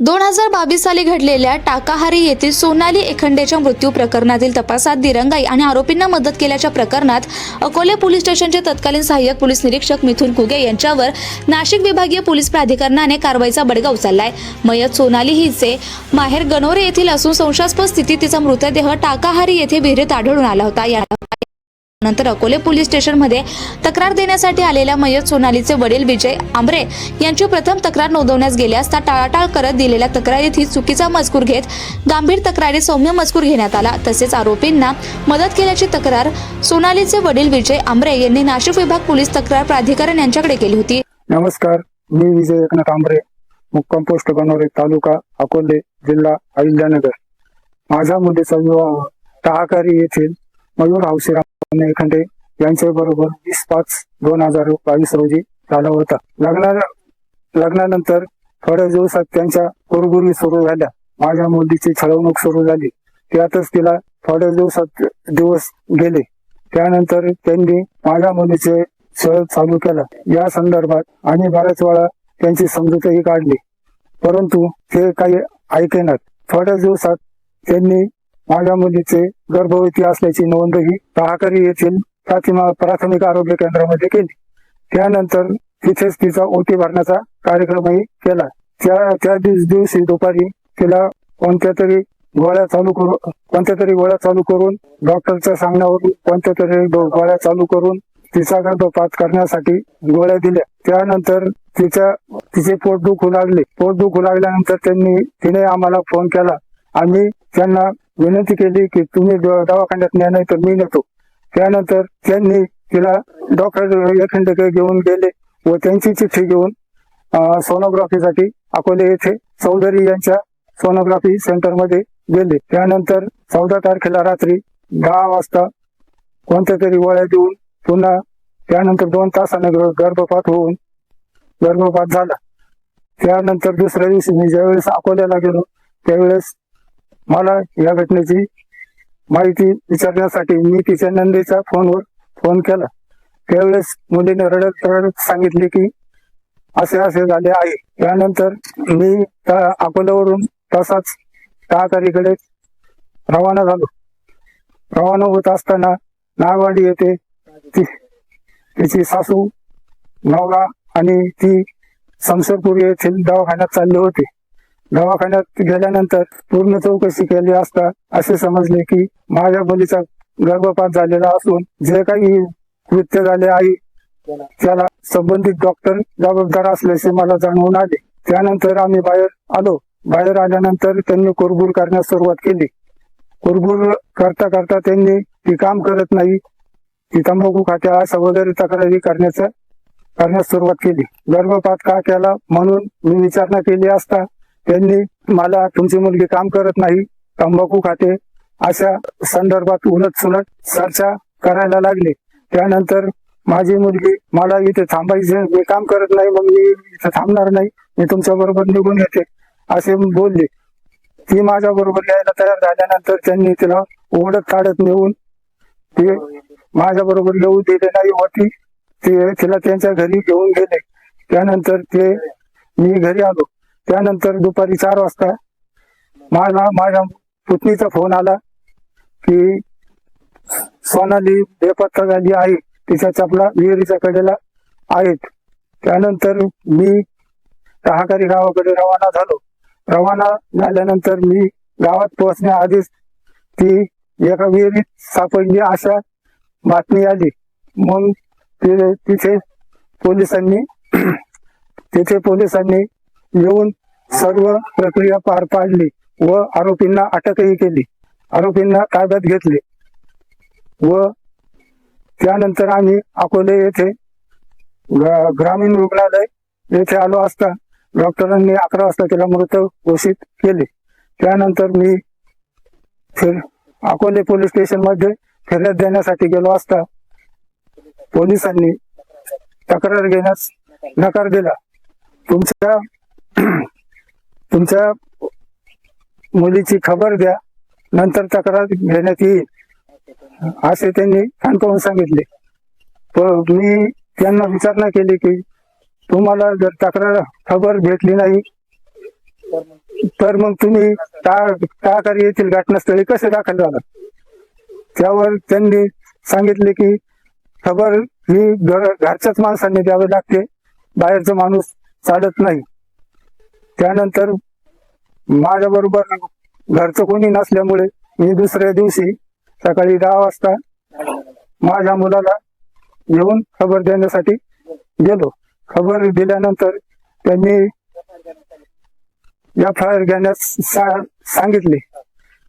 दोन हजार बावीस साली घडलेल्या टाकाहारी येथील सोनाली एखंडेच्या मृत्यू प्रकरणातील तपासात दिरंगाई आणि आरोपींना मदत केल्याच्या प्रकरणात अकोले पोलीस स्टेशनचे तत्कालीन सहाय्यक पोलीस निरीक्षक मिथुन कुगे यांच्यावर नाशिक विभागीय पोलीस प्राधिकरणाने कारवाईचा बडगा उचललाय. मयत सोनाली हिचे माहेर गणोरे येथील असून संशयास्पद स्थितीत तिचा मृतदेह टाकाहारी येथे विहिरीत आढळून आला होता. या नंतर अकोले पोलीस स्टेशनमध्ये तक्रार देण्यासाठी आलेल्या मयत सोनालीचे वडील विजय आंबरे यांची प्रथम तक्रार नोंदवण्यास गेले असता टाळाटाळ करत दिलेल्या तक्रारीत ही चुकीचा मजकूर घेत गंभीर तक्रारी सौम्य मजकूर घेण्यात आला. तसेच आरोपींना मदत केल्याची तक्रार सोनालीचे वडील विजय आंबरे यांनी नाशिक विभाग पोलीस तक्रार प्राधिकरण यांच्याकडे केली होती. नमस्कार मी विजय एकनाथ आंबरे मुक्काम पोस्ट बनवरे तालुका अकोले जिल्हा अहिल्यानगर. माझा मुलीचा विवाह टाहाकारी येथील मयूर हौशीराम एखंडे यांच्या बरोबर वीस पाच दोन हजार बावीस रोजी झाला होता. लग्ना लग्नानंतर थोड्या दिवसात त्यांच्या गुरगुरी सुरू झाल्या. माझ्या मुलीची छळवणूक सुरू झाली. त्यातच तिला थोड्या दिवसात दिवस गेले. त्यानंतर त्यांनी माझ्या मुलीचे छळ चालू केला. या संदर्भात आम्ही बऱ्याच वेळा त्यांची समजूतही काढली. परंतु ते काही ऐकेनात थोड्या दिवसात त्यांनी माझ्या मुलीचे गर्भवती असल्याची नोंदही टाहाकरी येथील प्रतिमा प्राथमिक आरोग्य केंद्रामध्ये केली. त्यानंतर तिथेच तिचा ओटी भरण्याचा कार्यक्रमही केला. त्या त्या दिवस- दिवशी दुपारी तिला कोणत्या तरी गोळ्या चालू करून कोणत्या तरी गोळ्या चालू करून डॉक्टरच्या सांगण्यावरून कोणत्या तरी गोळ्या चालू करून तिचा गर्भपात करण्यासाठी गोळ्या दिल्या. त्यानंतर तिच्या तिचे पोट दुखू लागले. पोट दुखू लागल्यानंतर त्यांनी तिने आम्हाला फोन केला. आम्ही त्यांना विनंती केली की तुम्ही दवाखान्यात न्या नाही तर मी नेतो. त्यानंतर त्यांनी तिला डॉक्टर एखंडेकडे घेऊन गेले व त्यांची चिठ्ठी घेऊन सोनोग्राफीसाठी अकोले येथे चौधरी यांच्या सोनोग्राफी सेंटरमध्ये गेले. त्यानंतर चौदा तारखेला रात्री दहा वाजता कोणत्या तरी वळ्या देऊन पुन्हा त्यानंतर दोन तासाने गर्भपात होऊन गर्भपात झाला. त्यानंतर दुसऱ्या दिवशी मी ज्यावेळेस अकोल्याला गेलो त्यावेळेस मला या घटनेची माहिती विचारण्यासाठी मी तिच्या नंदेच्या फोनवर फोन केला. त्यावेळेस मुलीने रडत रडत सांगितले की असे असे झाले आहे. त्यानंतर मी त्या अकोल्यावरून तसाच टाकारीकडे रवाना झालो. रवाना होत असताना नागवाडी येथे ती तिची सासू नवरा आणि ती शमशेरपूर येथील दवाखान्यात चालले होते. दवाखान्यात गेल्यानंतर पूर्ण चौकशी केली असता असे समजले की माझ्या मुलीचा गर्भपात झालेला असून जे काही कृत्य झाले आहे त्याला संबंधित डॉक्टर जबाबदार असल्याचे मला जाणवून आले. त्यानंतर आम्ही बाहेर आलो. बाहेर आल्यानंतर त्यांनी कुरबुर करण्यास सुरुवात केली. कुरबुर करता करता त्यांनी ती काम करत नाही ती तंबाखू खात्या अशा वगैरे तक्रारी करण्याचं करण्यास सुरुवात केली. गर्भपात का केला म्हणून मी विचारणा केली असता त्यांनी मला तुमची मुलगी काम करत नाही तंबाखू खाते अशा संदर्भात उलट सुलट चर्चा करायला लागले. त्यानंतर माझी मुलगी मला इथे थांबायचे मी काम करत नाही मग मी इथे थांबणार नाही मी तुमच्या बरोबर निघून येते असे बोलले. ती माझ्या बरोबर यायला तयार झाल्यानंतर त्यांनी तिला ओढत काढत नेऊन ते माझ्या बरोबर येऊ दिले नाही होती ते तिला त्यांच्या घरी घेऊन गेले. त्यानंतर ते मी घरी आलो. त्यानंतर दुपारी चार वाजता माझा माझ्या पुतणीचा फोन आला की सोनाली बेपत्ता झाली आहे. तिच्या चपला विहिरीच्या कडेला आहेत. त्यानंतर मी सहाकारी गावाकडे रवाना झालो. रवाना झाल्यानंतर मी गावात पोहोचण्याआधीच ती एका विहिरीत सापडली अशा बातमी आली. मग तिथे पोलिसांनी तिथे पोलिसांनी येऊन सर्व प्रक्रिया पार पाडली व आरोपींना अटकही केली. आरोपींना ताब्यात घेतले व त्यानंतर आम्ही अकोले येथे ग्रामीण रुग्णालय येथे आलो असता डॉक्टरांनी अकरा वाजता तिला मृत घोषित केले. त्यानंतर मी फिर अकोले पोलीस स्टेशनमध्ये फिर्याद देण्यासाठी गेलो असता पोलिसांनी तक्रार घेण्यास नकार दिला. तुमच्या तुमच्या मुलीची खबर द्या. नंतर तक्रार घेण्यात येईल. असे त्यांनी ठणकावून सांगितले. पण मी त्यांना विचारणा केली की तुम्हाला जर तक्रार खबर भेटली नाही तर मग तुम्ही टाळाकारी येथील घटनास्थळी कसे दाखल झाला त्यावर त्यांनी सांगितले की खबर ही घरच्याच माणसांनी द्यावी लागते. बाहेरचा माणूस चालत नाही. त्यानंतर माझ्या बरोबर घरचं कोणी नसल्यामुळे मी दुसऱ्या दिवशी सकाळी दहा वाजता माझ्या मुलाला येऊन खबर देण्यासाठी गेलो. खबर दिल्यानंतर त्यांनी एफ आय आर घेण्यास सांगितले.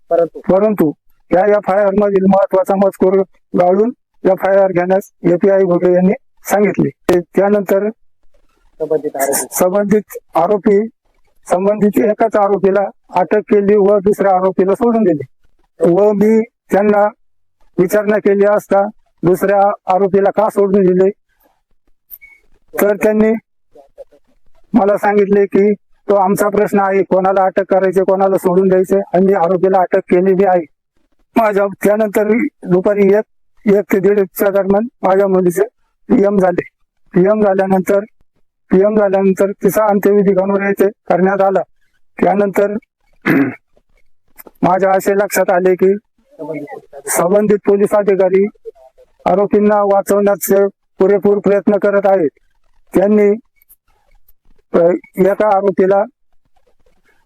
परंतु? परंतु त्या एफ आय आर मधील महत्त्वाचा मजकूर गाळून एफ आय आर घेण्यास एपीआय भोगे यांनी सांगितले. ते- त्यानंतर संबंधित आरोपी संबंधित एकाच आरोपीला अटक केली व दुसऱ्या आरोपीला सोडून दिले. व मी त्यांना विचारणा केली असता दुसऱ्या आरोपीला का सोडून दिले? तर त्यांनी मला सांगितले की तो आमचा प्रश्न आहे कोणाला अटक करायचे कोणाला सोडून द्यायचे आणि आरोपीला अटक केलेली आहे. माझ्या त्यानंतर दुपारी एक एक ते दीडच्या दरम्यान माझ्या मुलीचे पीएम झाले. पीएम झाल्यानंतर पीएम झाल्यानंतर तिचा अंत्यविधी गणून येथे करण्यात आला. त्यानंतर माझ्या असे लक्षात आले की संबंधित पोलीस अधिकारी आरोपींना वाचवण्याचे पुरेपूर प्रयत्न करत आहेत. त्यांनी एका आरोपीला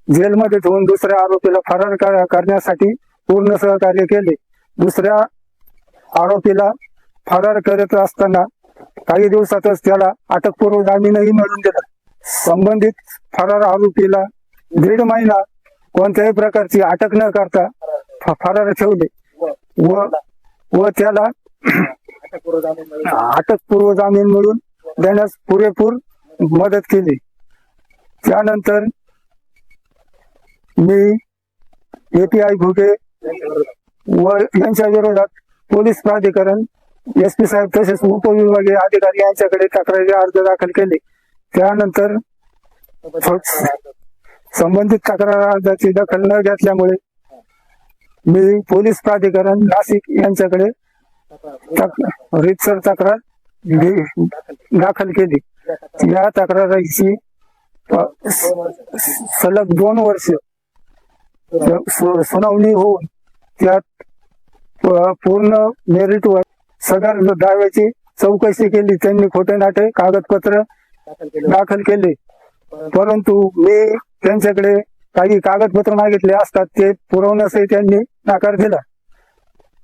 जेलमध्ये ठेवून दुसऱ्या आरोपीला फरार कर- करण्यासाठी पूर्ण सहकार्य केले. दुसऱ्या आरोपीला फरार करत असताना काही दिवसातच त्याला अटकपूर्व जामीनही मिळून दिला. संबंधित फरार आरोपीला दीड महिना कोणत्याही प्रकारची अटक न करता फरार ठेवले. व व त्याला अटकपूर्व जामीन मिळून अटकपूर्व जामीन मिळून देण्यास पुरेपूर मदत केली. त्यानंतर मी एपीआय घुगे व यांच्या विरोधात पोलीस प्राधिकरण एस पी साहेब तसेच उपविभागीय अधिकारी यांच्याकडे तक्रारी अर्ज दाखल केले. त्यानंतर संबंधित तक्रार अर्जाची दखल न घेतल्यामुळे मी पोलीस प्राधिकरण नाशिक यांच्याकडे तक- रीतसर तक्रार दाखल केली. या तक्रारीची सलग दोन वर्ष सुनावणी होऊन त्यात पूर्ण मेरिटवर सदर दाव्याची चौकशी केली. त्यांनी खोटे नाटे कागदपत्र दाखल केले. परंतु मी त्यांच्याकडे काही कागदपत्र मागितले असतात ते पुरवण्यासही त्यांनी नकार दिला.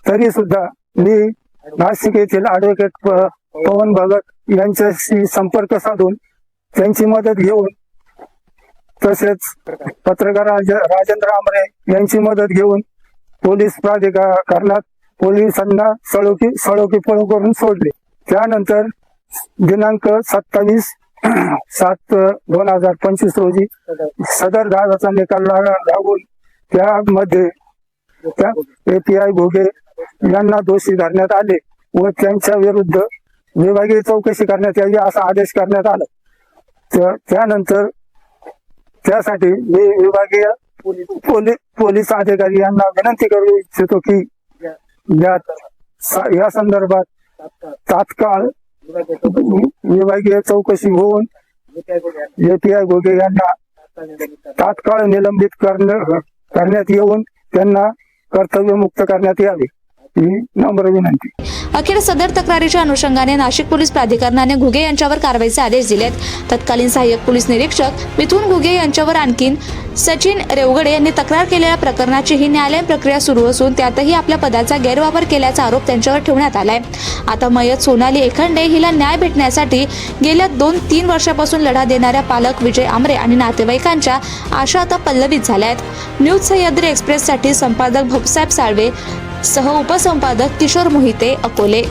तरी सुद्धा मी नाशिक येथील ऍडव्होकेट पवन भगत यांच्याशी संपर्क साधून त्यांची मदत घेऊन तसेच पत्रकार राजेंद्र आमरे यांची मदत घेऊन पोलीस प्राधिकरणात पोलिसांना सळोकी सळोकी पळू करून सोडले. त्यानंतर दिनांक सत्तावीस सात दोन हजार पंचवीस रोजी सदर दाव्याचा निकाल लागून त्यामध्ये त्या एपीआय घोगे यांना दोषी धरण्यात आले व त्यांच्या विरुद्ध विभागीय चौकशी करण्यात यावी असा आदेश करण्यात आला. त्यानंतर त्यासाठी मी विभागीय पोलीस पोलीस अधिकारी यांना विनंती करू इच्छितो की ज्यात या संदर्भात तात्काळ विभागीय चौकशी होऊन एपीआय गोगे यांना तात्काळ निलंबित करण्यात येऊन त्यांना कर्तव्यमुक्त करण्यात यावे. ही नम्र विनंती. अखेर सदर तक्रारीच्या अनुषंगाने नाशिक पोलीस प्राधिकरणाने घुगे यांच्यावर कारवाईचे आदेश दिलेत. तत्कालीन सहाय्यक पोलीस निरीक्षक मिथुन घुगे यांच्यावर आणखीन सचिन रेवगडे यांनी तक्रार केलेल्या प्रकरणाची ही न्यायालयीन प्रक्रिया सुरू असून त्यातही आपल्या पदाचा गैरवापर केल्याचा आरोप त्यांच्यावर ठेवण्यात आलाय. आता मयत सोनाली एखंडे हिला न्याय भेटण्यासाठी गेल्या दोन तीन वर्षापासून लढा देणाऱ्या पालक विजय आमरे आणि नातेवाईकांच्या आशा आता पल्लवित झाल्या आहेत न्यूज सह्याद्री एक्सप्रेससाठी संपादक भपसाहेब साळवे सह उपसंपादक किशोर मोहिते अकोले.